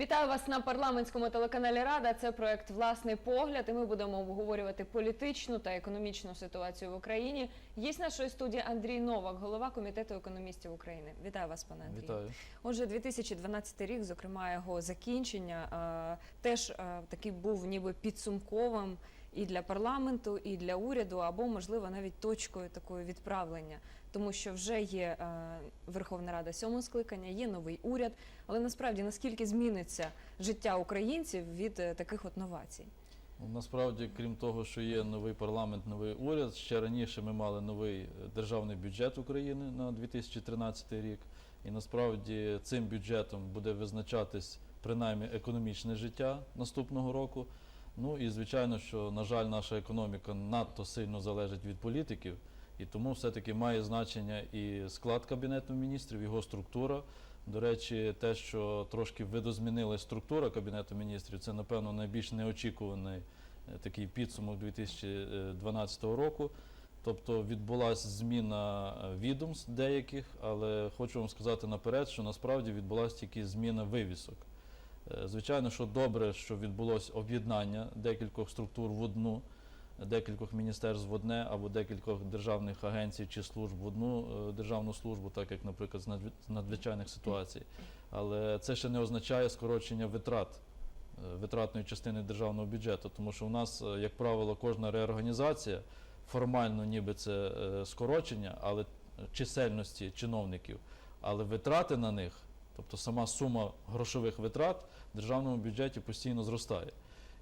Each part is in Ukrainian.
Вітаю вас на парламентському телеканалі Рада. Це проект Власний погляд. І ми будемо обговорювати політичну та економічну ситуацію в Україні. Є нашої студії Андрій Новак, голова комітету економістів України. Вітаю вас, пане Андрію. Вітаю. Отже, 2012 рік, зокрема його закінчення, е, теж е, такий був ніби підсумковим і для парламенту, і для уряду, або можливо навіть точкою такої відправлення, тому що вже є е, Верховна Рада сьомого скликання, є новий уряд. Але насправді наскільки зміниться життя українців від е, таких от новацій? Ну, Насправді, крім того, що є новий парламент, новий уряд, ще раніше ми мали новий е, державний бюджет України на 2013 рік. І насправді цим бюджетом буде визначатись принаймні економічне життя наступного року. Ну і звичайно, що на жаль, наша економіка надто сильно залежить від політиків, і тому все-таки має значення і склад кабінету міністрів, його структура. До речі, те, що трошки видозмінили структура кабінету міністрів, це напевно найбільш неочікуваний е, такий підсумок 2012 року. Тобто відбулася зміна е, відомств деяких, але хочу вам сказати наперед, що насправді відбулася тільки зміна вивісок. Е, Звичайно, що добре, що відбулося об'єднання декількох структур в одну, декількох міністерств в одне або декількох державних агенцій чи служб в одну е, державну службу, так як, наприклад, з надзвичайних ситуацій. Але це ще не означає скорочення витрат, е, витратної частини державного бюджету, тому що у нас, е, як правило, кожна реорганізація формально ніби це скорочення, але чисельності чиновників, але витрати на них, тобто сама сума грошових витрат в державному бюджеті постійно зростає.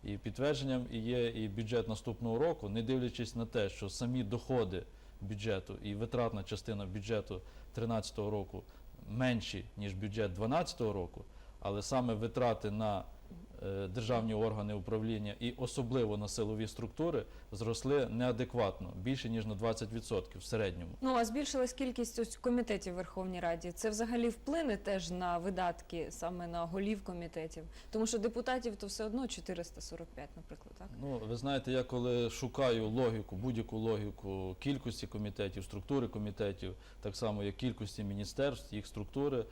І підтвердженням є і бюджет наступного року, не дивлячись на те, що самі доходи бюджету і витратна частина бюджету 2013 року менші, ніж бюджет 2012 року, але саме витрати на державні органи управління і особливо на силові структури зросли неадекватно, більше ніж на 20% в середньому. Ну а збільшилась кількість ось комітетів в Верховній Раді. Це взагалі вплине теж на видатки саме на голів комітетів, тому що депутатів то все одно 445, наприклад, так. Ну, ви знаєте, я коли шукаю логіку, будь-яку логіку кількості комітетів, структури комітетів, так само як кількості міністерств, їх структури, е,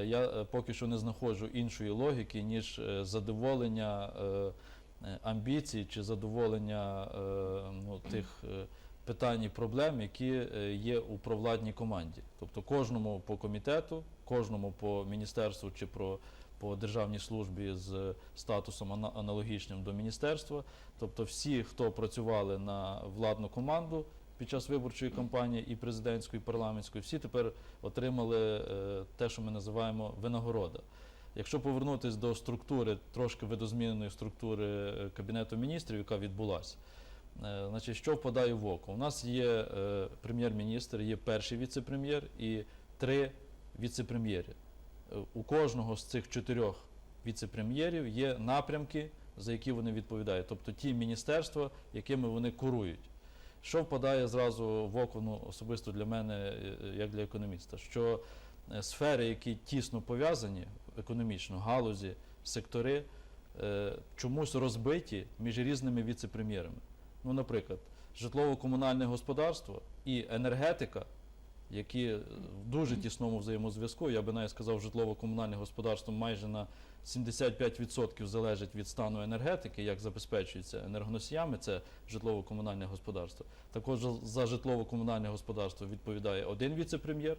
я е, поки що не знаходжу іншої логіки, ніж е, задоволення е, е, амбіцій чи задоволення е, ну, тих е, питань і проблем, які е, є у провладній команді. Тобто кожному по комітету, кожному по міністерству чи про по державній службі з статусом аналогічним до міністерства. Тобто всі, хто працювали на владну команду під час виборчої кампанії і президентської, і парламентської, всі тепер отримали е, те, що ми називаємо винагорода. Якщо повернутися до структури, трошки видозміненої структури е, Кабінету міністрів, яка відбулася, е, значить, що впадає в око? У нас є прем'єр-міністр, є перший віце-прем'єр і три віце-прем'єри. У кожного з цих чотирьох віце-прем'єрів є напрямки, за які вони відповідають, тобто ті міністерства, якими вони курують. Що впадає зразу в око ну, особисто для мене, е, як для економіста, що е, сфери, які тісно пов'язані економічно, галузі, сектори, е, чомусь розбиті між різними віце-прем'єрами. Ну, наприклад, житлово-комунальне господарство і енергетика, які в дуже тісному взаємозв'язку, я би навіть сказав, житлово-комунальне господарство майже на 75% залежить від стану енергетики, як забезпечується енергоносіями, це житлово-комунальне господарство. Також за житлово-комунальне господарство відповідає один віце-прем'єр,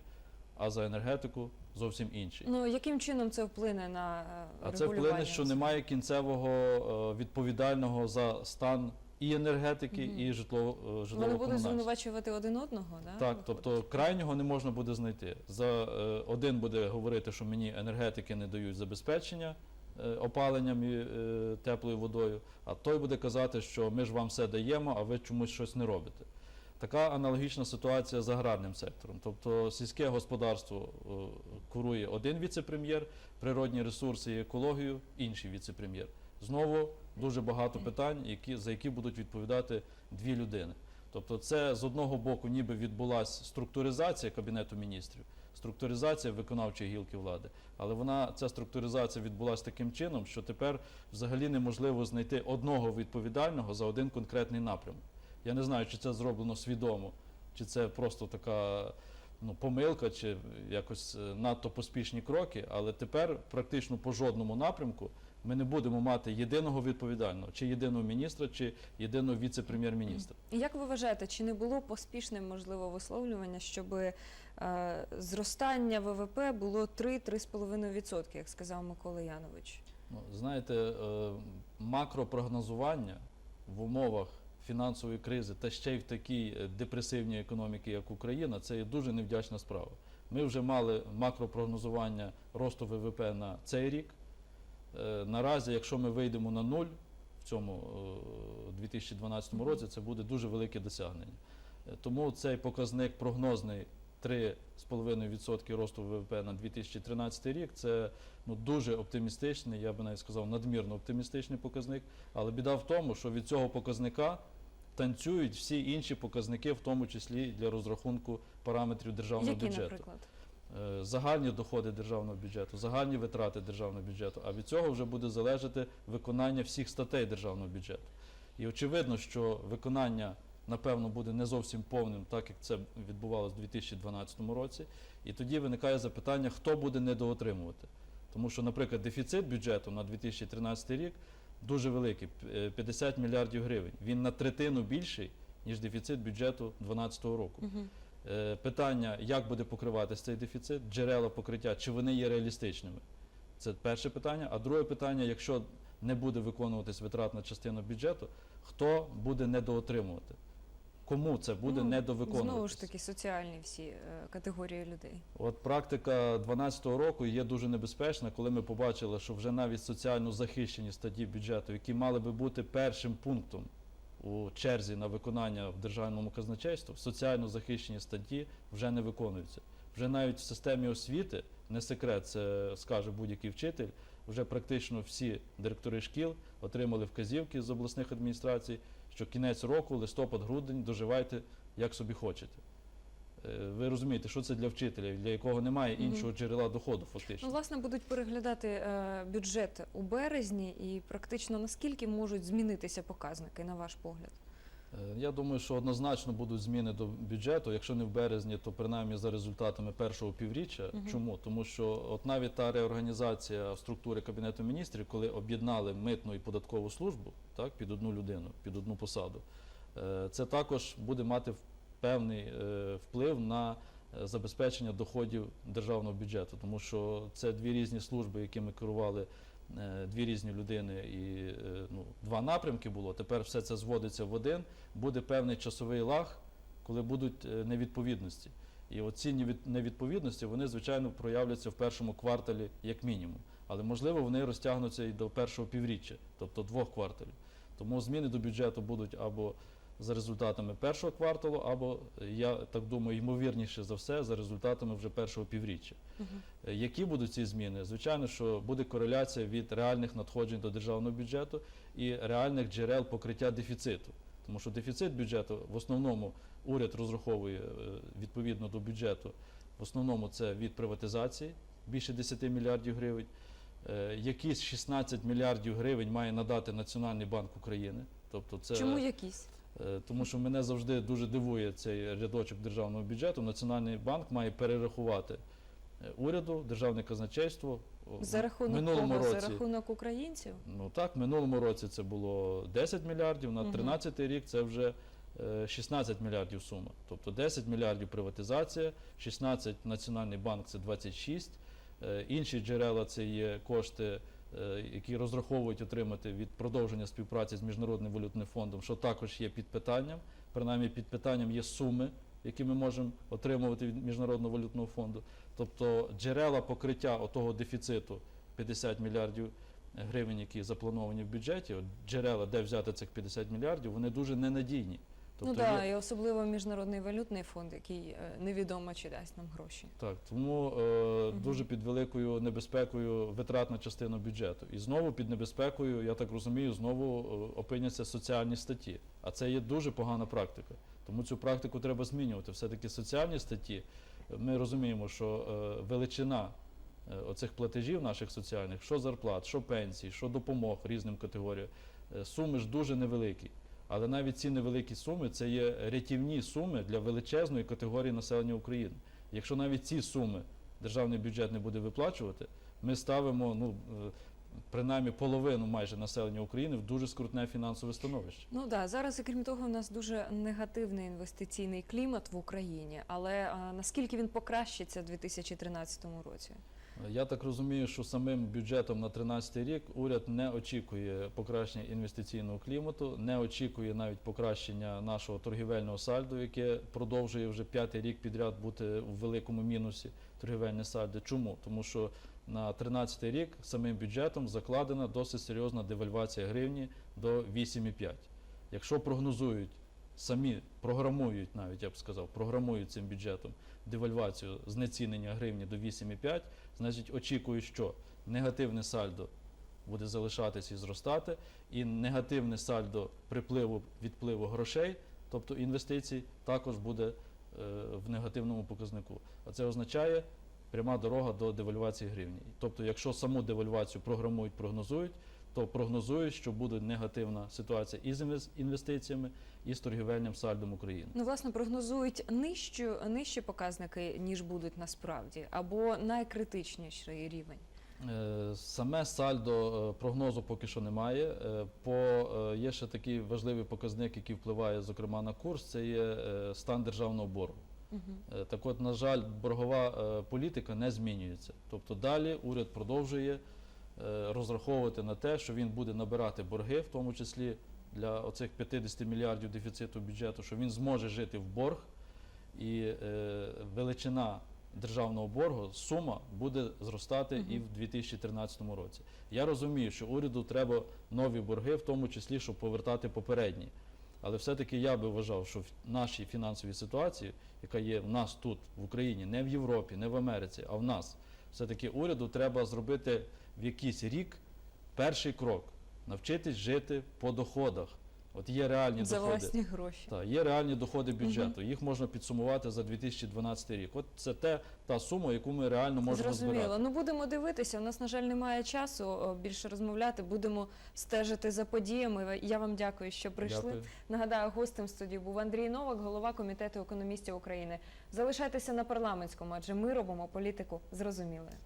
а за енергетику зовсім інший. Ну яким чином це вплине на е, А це вплине, що немає кінцевого е, відповідального за стан і енергетики, Мгм. і житлово е, Вони будуть звинувачувати один одного, да? Так, виходить? тобто крайнього не можна буде знайти. За е, один буде говорити, що мені енергетики не дають забезпечення е, опаленням і е, теплою водою, а той буде казати, що ми ж вам все даємо, а ви чомусь щось не робите. Така аналогічна ситуація з аграрним сектором. Тобто сільське господарство е, курує один віце-прем'єр, природні ресурси і екологію інший віце-прем'єр. Знову дуже багато питань, які, за які будуть відповідати дві людини. Тобто, це з одного боку, ніби відбулася структуризація кабінету міністрів, структуризація виконавчої гілки влади, але вона ця структуризація відбулася таким чином, що тепер взагалі неможливо знайти одного відповідального за один конкретний напрямок. Я не знаю, чи це зроблено свідомо, чи це просто така ну, помилка чи якось е, надто поспішні кроки, але тепер практично по жодному напрямку ми не будемо мати єдиного відповідального, чи єдиного міністра, чи єдиного віце-прем'єр-міністра. Як ви вважаєте, чи не було поспішним можливо висловлювання, щоб е, зростання ВВП було 3-3,5%, як сказав Микола Янович? Ну, знаєте, е, макропрогнозування в умовах фінансової кризи та ще й в такій е, депресивній економіці, як Україна, це є дуже невдячна справа. Ми вже мали макропрогнозування росту ВВП на цей рік. Е, Наразі, якщо ми вийдемо на нуль в цьому е, 2012 Мгм. році, це буде дуже велике досягнення. Е, Тому цей показник прогнозний 3,5% росту ВВП на 2013 рік це ну, дуже оптимістичний, я би навіть сказав, надмірно оптимістичний показник. Але біда в тому, що від цього показника танцюють всі інші показники, в тому числі для розрахунку параметрів державного Які, бюджету. наприклад? Е, Загальні доходи державного бюджету, загальні витрати державного бюджету. А від цього вже буде залежати виконання всіх статей державного бюджету. І очевидно, що виконання, напевно, буде не зовсім повним, так як це відбувалося в 2012 році. І тоді виникає запитання, хто буде недоотримувати. Тому що, наприклад, дефіцит бюджету на 2013 рік дуже великий е, 50 мільярдів гривень. Він на третину більший, ніж дефіцит бюджету 2012 року. Мгм. Е, Питання, як буде покриватися цей дефіцит, джерела покриття, чи вони є реалістичними? Це перше питання. А друге питання, якщо не буде виконуватись витратна частина бюджету, хто буде недоотримувати? Кому це буде Ну, недовиконуватись? Знову ж таки, соціальні всі е, категорії людей. От практика 2012 року є дуже небезпечна, коли ми побачили, що вже навіть соціально захищені статті бюджету, які мали би бути першим пунктом у черзі на виконання в державному казначействі, соціально захищені статті вже не виконуються. Вже навіть в системі освіти, не секрет, це скаже будь-який вчитель, вже практично всі директори шкіл отримали вказівки з обласних адміністрацій, що кінець року, листопад-грудень, доживайте як собі хочете. Е, Ви розумієте, що це для вчителя, для якого немає іншого джерела доходу, Ну, фактично. власне, будуть переглядати е, бюджет у березні, і практично наскільки можуть змінитися показники, на ваш погляд? Е, Я думаю, що однозначно будуть зміни до бюджету. Якщо не в березні, то принаймні за результатами першого півріччя. Мгм. Чому? Тому що от навіть та реорганізація структури Кабінету міністрів, коли об'єднали митну і податкову службу так, під одну людину, під одну посаду, це також буде мати певний е, вплив на е, забезпечення доходів державного бюджету, тому що це дві різні служби, якими керували е, дві різні людини, і ну, два напрямки було. Тепер все це зводиться в один. Буде певний часовий лаг, коли будуть невідповідності. І оці невідповідності, вони, звичайно, проявляться в першому кварталі як мінімум. Але можливо вони розтягнуться і до першого півріччя, тобто двох кварталів. Тому зміни до бюджету будуть або за результатами першого кварталу, або е, я так думаю, ймовірніше за все, за результатами вже першого півріччя. Е, Які будуть ці зміни? Звичайно, що буде кореляція від реальних надходжень до державного бюджету і реальних джерел покриття дефіциту. Тому що дефіцит бюджету в основному уряд розраховує е, відповідно до бюджету. В основному це від приватизації більше 10 мільярдів гривень. Якісь 16 мільярдів гривень має надати Національний банк України. Тобто це Чому якісь? Е, Тому що мене завжди дуже дивує цей рядочок державного бюджету. Національний банк має перерахувати е, уряду, державне казначейство. За рахунок минулому кого? році. За рахунок українців? Ну так, в минулому році це було 10 мільярдів, на Мгм. 13 рік це вже е, 16 мільярдів сума. Тобто 10 мільярдів приватизація, 16 Національний банк це 26. Е, Інші джерела це є кошти, е, які розраховують отримати від продовження співпраці з Міжнародним валютним фондом, що також є під питанням. Принаймні під питанням є суми, які ми можемо отримувати від Міжнародного валютного фонду. Тобто джерела покриття отого дефіциту 50 мільярдів гривень, які заплановані в бюджеті, джерела, де взяти цих 50 мільярдів, вони дуже ненадійні. Ну Тобто так, є- і особливо міжнародний валютний фонд, який е, невідомо чи дасть нам гроші. Так, тому е, Мгм. дуже під великою небезпекою витратна частина бюджету. І знову під небезпекою, я так розумію, знову е, опиняться соціальні статті. А це є дуже погана практика. Тому цю практику треба змінювати. Все-таки соціальні статті. е, Ми розуміємо, що е, величина оцих платежів наших соціальних, що зарплат, що пенсій, що допомог різним категоріям, суми ж дуже невеликі. Але навіть ці невеликі суми це є рятівні суми для величезної категорії населення України. Якщо навіть ці суми державний бюджет не буде виплачувати, ми ставимо ну, е, принаймні половину майже населення України в дуже скрутне фінансове становище. Ну да, зараз, і крім того, у нас дуже негативний інвестиційний клімат в Україні. Але а, наскільки він покращиться в 2013 році? Я так розумію, що самим бюджетом на 2013 рік уряд не очікує покращення інвестиційного клімату, не очікує навіть покращення нашого торгівельного сальдо, яке продовжує вже п'ятий рік підряд бути у великому мінусі торгівельне сальдо. Чому? Тому що на 2013 рік самим бюджетом закладена досить серйозна девальвація гривні до 8,5. Якщо прогнозують самі програмують, навіть я б сказав, програмують цим бюджетом девальвацію знецінення гривні до 8,5, значить очікують, що негативне сальдо буде залишатися і зростати, і негативне сальдо припливу відпливу грошей, тобто інвестицій, також буде е, в негативному показнику. А це означає пряма дорога до девальвації гривні. Тобто, якщо саму девальвацію програмують, прогнозують, то прогнозують, що буде негативна ситуація і з інвестиціями, і з торгівельним сальдом України. Ну, власне, прогнозують нижчу, нижчі показники, ніж будуть насправді, або найкритичніший рівень. Е, Саме сальдо е, прогнозу поки що немає. Е, По є ще такий важливий показник, який впливає, зокрема на курс. Це є стан державного боргу. Е, Так от, на жаль, боргова політика не змінюється. Тобто далі уряд продовжує розраховувати на те, що він буде набирати борги, в тому числі для оцих 50 мільярдів дефіциту бюджету, що він зможе жити в борг, і е, величина державного боргу, сума буде зростати і в 2013 році. Я розумію, що уряду треба нові борги, в тому числі, щоб повертати попередні. Але все-таки я би вважав, що в нашій фінансовій ситуації, яка є в нас тут, в Україні, не в Європі, не в Америці, а в нас, все-таки уряду треба зробити в якийсь рік перший крок навчитись жити по доходах. От є реальні За доходи. власні гроші. Так, є реальні доходи бюджету. Їх можна підсумувати за 2012 рік. От це те, та сума, яку ми реально можемо Зрозуміло. збирати. Ну будемо дивитися. У нас, на жаль, немає часу більше розмовляти. Будемо стежити за подіями. Я вам дякую, що прийшли. Дякую. Нагадаю, гостем студії був Андрій Новак, голова комітету економістів України. Залишайтеся на парламентському, адже ми робимо політику зрозумілою.